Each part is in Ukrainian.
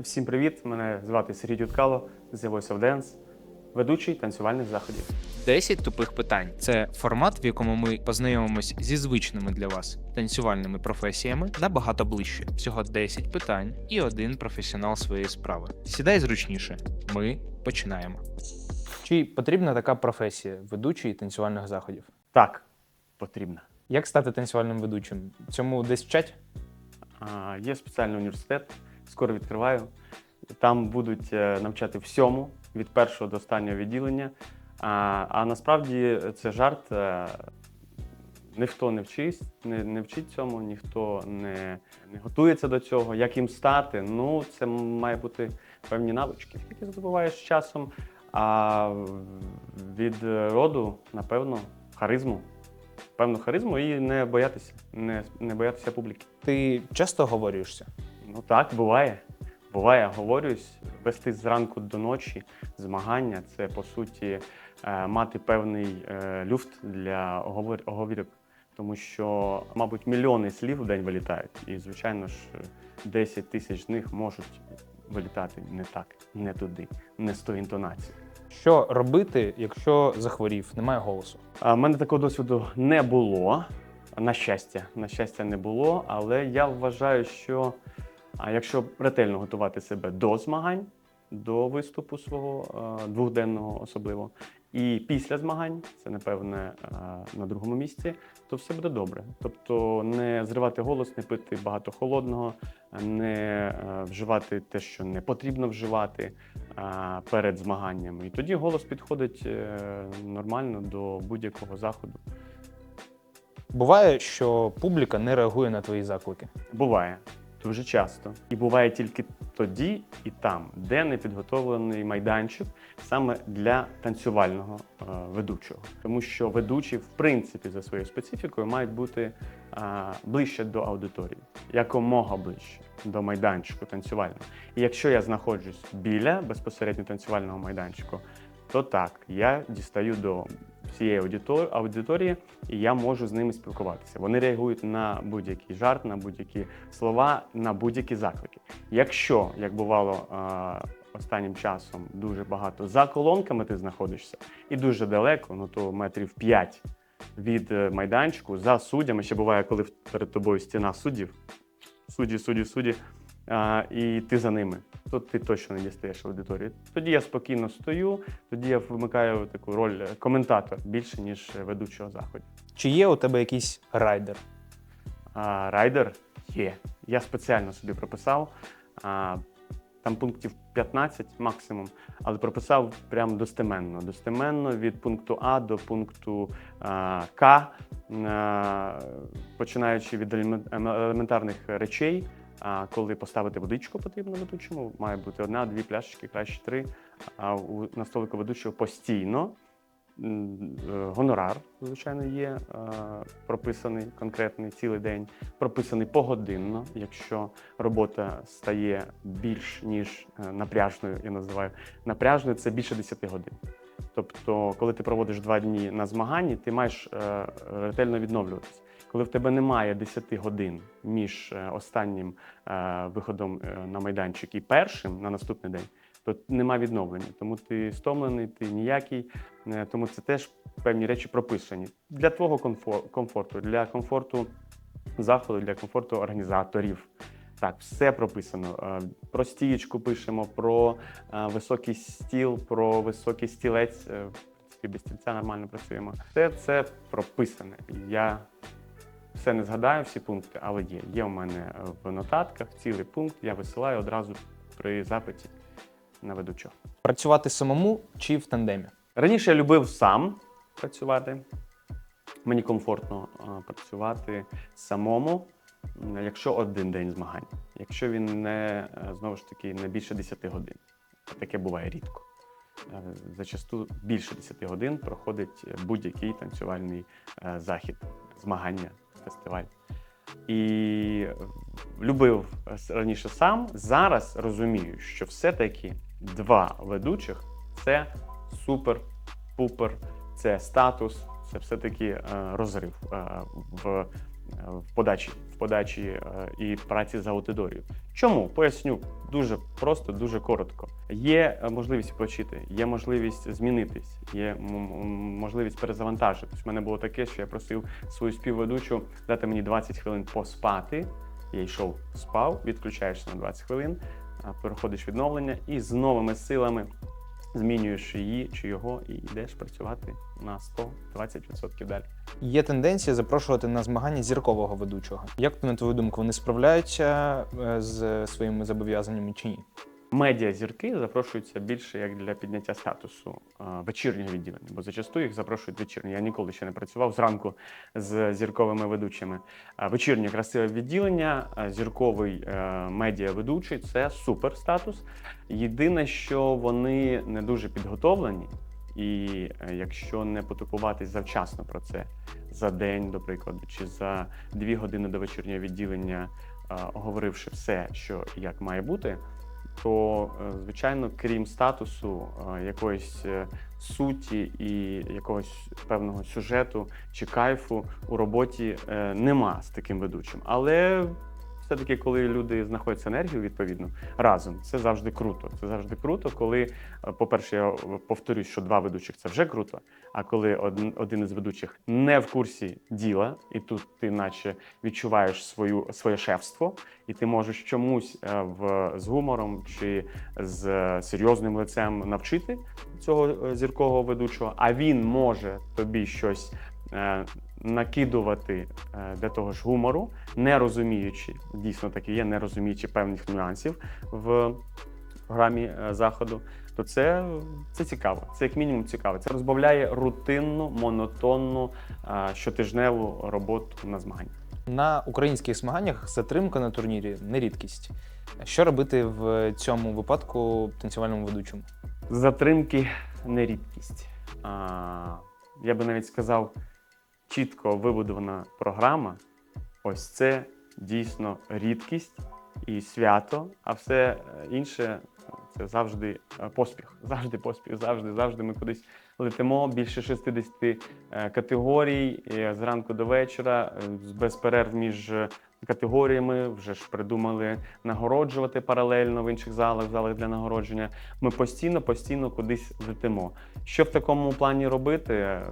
Всім привіт! Мене звати Сергій Дюткало, The Voice of Dance, ведучий танцювальних заходів. 10 тупих питань це формат, в якому ми познайомимось зі звичними для вас танцювальними професіями набагато ближче. Всього 10 питань і один професіонал своєї справи. Сідай зручніше. Ми починаємо. Чи потрібна така професія ведучий танцювальних заходів? Так, потрібно. Як стати танцювальним ведучим? Цьому десь вчать? А, Є спеціальний університет, скоро відкриваю. Там будуть е, навчати всьому від першого до останнього відділення. А, а насправді це жарт. е, Ніхто не вчить, не, не вчить цьому, ніхто не, не готується до цього. Як їм стати? Ну, це має бути певні навички, які здобуваєш часом. А від роду, напевно, харизму. Певну харизму і не боятися, не, не боятися публіки. Ти часто говоришся? Ну так, буває. Буває, говорюсь, вести зранку до ночі змагання це по суті е, мати певний е, люфт для оговірок, тому що, мабуть, мільйони слів в день вилітають, і, звичайно ж, 10 тисяч з них можуть вилітати не так, не туди, не з тої інтонації. Що робити, якщо захворів, немає голосу? А в мене такого досвіду не було. На щастя, на щастя, не було. Але я вважаю, що а якщо ретельно готувати себе до змагань, до виступу свого е, двохденного особливо, і після змагань, це напевне е, на другому місці, то все буде добре. Тобто не зривати голос, не пити багато холодного, не е, вживати те, що не потрібно вживати перед змаганнями. І тоді голос підходить нормально до будь-якого заходу. Буває, що публіка не реагує на твої заклики. Буває дуже часто. І буває тільки тоді і там, де не підготовлений майданчик саме для танцювального е, ведучого. Тому що ведучі, в принципі, за своєю специфікою, мають бути е, ближче до аудиторії, якомога ближче до майданчику танцювального. І якщо я знаходжусь біля безпосередньо танцювального майданчику, то так, я дістаю до всієї аудиторії, і я можу з ними спілкуватися. Вони реагують на будь-який жарт, на будь-які слова, на будь-які заклики. Якщо, як бувало е, останнім часом, дуже багато за колонками ти знаходишся і дуже далеко, ну то метрів 5 від е, майданчику, за суддями, ще буває, коли перед тобою стіна суддів, судді, судді, судді, а, і ти за ними. То ти точно не дістаєш аудиторію. Тоді я спокійно стою, тоді я вмикаю таку роль е, коментатор більше, ніж ведучого заходу. Чи є у тебе якийсь райдер? А, райдер є. Я спеціально собі прописав. А, там пунктів 15 максимум, але прописав прям достеменно. Достеменно від пункту А до пункту а, К, а, починаючи від елемент- ем- елементарних речей. А коли поставити водичку потрібно ведучому, має бути одна, дві пляшечки, краще три. А у на столику ведучого постійно е, Гонорар, звичайно, є е, прописаний конкретний цілий день, прописаний погодинно, якщо робота стає більш ніж е, напряжною, я називаю напряжною, це більше 10 годин. Тобто, коли ти проводиш два дні на змаганні, ти маєш ретельно відновлюватися. Коли в тебе немає 10 годин між е, останнім е, виходом е, на майданчик і першим на наступний день, то нема відновлення. Тому ти стомлений, ти ніякий. Тому це теж певні речі прописані для твого комфорту, для комфорту заходу, для комфорту організаторів. Так, все прописано. Про стієчку пишемо, про високий стіл, про високий стілець. В принципі, без стільця нормально працюємо. Все це прописане. Я все не згадаю, всі пункти, але є. Є у мене в нотатках цілий пункт, я висилаю одразу при запиті на ведучого. Працювати самому чи в тандемі? Раніше я любив сам працювати. Мені комфортно працювати самому, якщо один день змагань. Якщо він не е, знову ж таки не більше 10 годин. Таке буває рідко. Е, Зачасту більше 10 годин проходить будь-який танцювальний е, захід, змагання, фестиваль. І любив раніше сам. Зараз розумію, що все-таки два ведучих це супер-пупер, це статус, це все-таки е, розрив е, в в подачі, в подачі е, і праці за аудиторією. Чому? Поясню дуже просто, дуже коротко. Є е, можливість почити, є можливість змінитись, є можливість перезавантажитись. У мене було таке, що я просив свою співведучу дати мені 20 хвилин поспати. Я йшов, спав, відключаєшся на 20 хвилин, переходиш відновлення і з новими силами змінюєш її чи його і йдеш працювати на 120% далі. Є тенденція запрошувати на змагання зіркового ведучого. Як на твою думку, вони справляються е, з своїми зобов'язаннями чи ні? Медіа зірки запрошуються більше як для підняття статусу вечірнього відділення, бо зачасту їх запрошують вечірнє. Я ніколи ще не працював зранку з зірковими ведучими. Вечірнє красиве відділення, зірковий е, медіа ведучий це супер статус. Єдине, що вони не дуже підготовлені, і е, якщо не потурбуватись завчасно про це за день, до прикладу, чи за дві години до вечірнього відділення, оговоривши все, що як має бути то, е, звичайно, крім статусу, е, якоїсь е, суті і якогось певного сюжету чи кайфу у роботі нема з таким ведучим. Але все-таки, коли люди знаходять енергію відповідно разом, це завжди круто. Це завжди круто, коли, е, по-перше, я повторюсь, що два ведучих це вже круто. А коли один, із ведучих не в курсі діла, і тут ти, наче, відчуваєш свою своє шефство, і ти можеш чомусь е, в з гумором чи з е, серйозним лицем навчити цього зіркового ведучого, а він може тобі щось накидувати е, для того ж гумору, не розуміючи, дійсно таки є, не розуміючи певних нюансів в програмі е, заходу. То це, це цікаво. Це як мінімум цікаво. Це розбавляє рутинну, монотонну е, щотижневу роботу на змаганнях. На українських змаганнях затримка на турнірі не рідкість. Що робити в цьому випадку танцювальному ведучому? Затримки не рідкість. Я би навіть сказав, чітко вибудована програма. Ось це дійсно рідкість і свято, а все інше це завжди е, поспіх. Завжди поспіх, завжди, завжди ми кудись летимо. Більше 60 е, категорій е, зранку до вечора, е, без перерв між категоріями. Вже ж придумали нагороджувати паралельно в інших залах, в залах для нагородження. Ми постійно, постійно кудись летимо. Що в такому плані робити?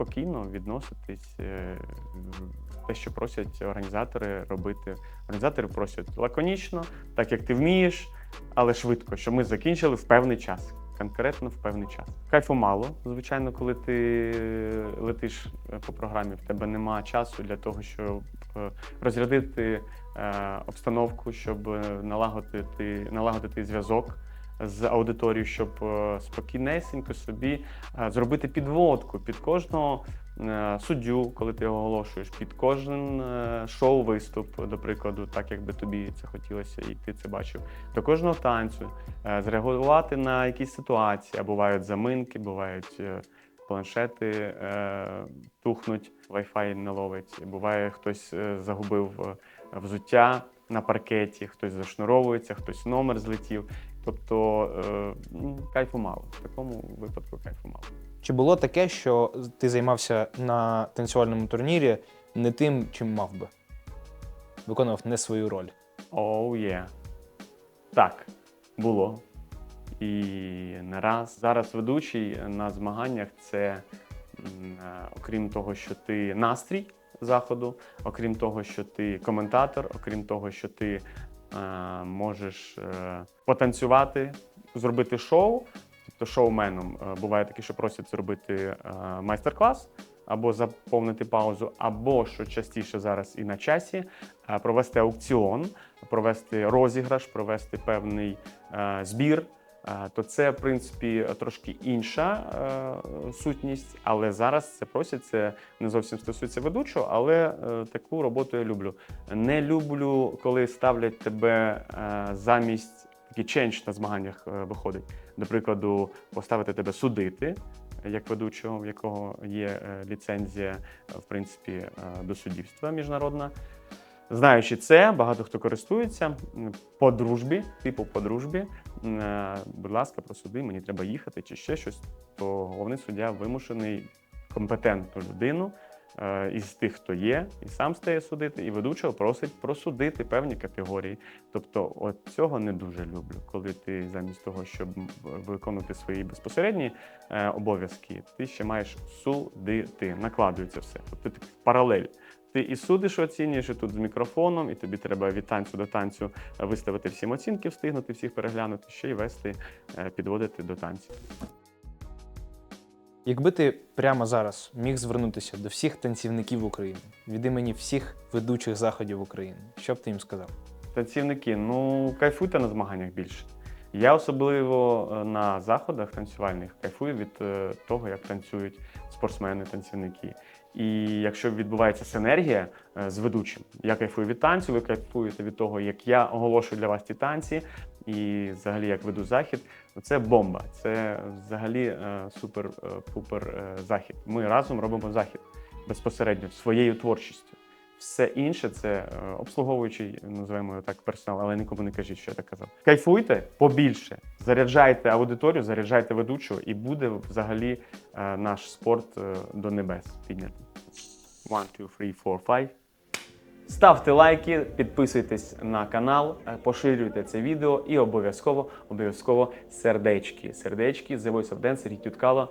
Спокійно відноситись. е, Те, що просять організатори робити. Організатори просять лаконічно, так як ти вмієш, але швидко, щоб ми закінчили в певний час. Конкретно в певний час. Кайфу мало, звичайно, коли ти летиш е, по програмі, в тебе нема часу для того, щоб е, розрядити обстановку, щоб налагодити, налагодити зв'язок з аудиторією, щоб е, спокійнесенько собі е, зробити підводку під кожного е, суддю, коли ти його оголошуєш, під кожен шоу-виступ, до прикладу, так як би тобі це хотілося, і ти це бачив, до кожного танцю, зреагувати на якісь ситуації, а бувають заминки, бувають. Планшети е, тухнуть, Wi-Fi не ловить. Буває, хтось загубив взуття на паркеті, хтось зашнуровується, хтось номер злетів. Тобто е, ну, кайфу мало. В такому випадку кайфу мало. Чи було таке, що ти займався на танцювальному турнірі не тим, чим мав би? Виконував не свою роль. Оу є. Так, було. І не раз. Зараз ведучий на змаганнях це, е, окрім того, що ти настрій заходу, окрім того, що ти коментатор, окрім того, що ти можеш е, потанцювати, зробити шоу. Тобто шоуменом е, буває таке, що просять зробити е, майстер-клас або заповнити паузу, або що частіше зараз і на часі, е, провести аукціон, провести розіграш, провести певний е, збір. То це, в принципі, трошки інша е, сутність, але зараз це просять. Це не зовсім стосується ведучого, але е, таку роботу я люблю. Не люблю, коли ставлять тебе е, замість такий ченч на змаганнях виходить. До прикладу, поставити тебе судити як ведучого, в якого є ліцензія, в принципі, до суддівства міжнародна. Знаючи це, багато хто користується по дружбі, типу по дружбі. е, Будь ласка, просуди, мені треба їхати чи ще щось. То головний суддя вимушений компетентну людину е, із тих, хто є, і сам стає судити, і ведучого просить просудити певні категорії. Тобто, от цього не дуже люблю, коли ти замість того, щоб виконувати свої безпосередні е, обов'язки, ти ще маєш судити. Накладується все. Тобто ти паралель. Ти і судиш, оцінюєш і тут з мікрофоном, і тобі треба від танцю до танцю виставити всім оцінки, встигнути всіх переглянути, ще й вести, е, підводити до танців. Якби ти прямо зараз міг звернутися до всіх танцівників України від імені всіх ведучих заходів України, що б ти їм сказав? Танцівники, ну кайфуйте на змаганнях більше. Я особливо е, на заходах танцювальних кайфую від е, того, як танцюють спортсмени, танцівники. І якщо відбувається синергія е, з ведучим, я кайфую від танцю, ви кайфуєте від того, як я оголошую для вас ті танці, і взагалі як веду захід, це бомба. Це взагалі супер-пупер е, захід. Ми разом робимо захід безпосередньо своєю творчістю. Все інше це е, обслуговуючий, називаємо його так, персонал, але нікому не кажіть, що я так казав. Кайфуйте побільше, заряджайте аудиторію, заряджайте ведучого, і буде взагалі е, наш спорт е, до небес піднятий. One, two, three, four, five. Ставте лайки, підписуйтесь на канал, поширюйте це відео і обов'язково, обов'язково сердечки. Сердечки, The Voice of Dance, Рітюткало.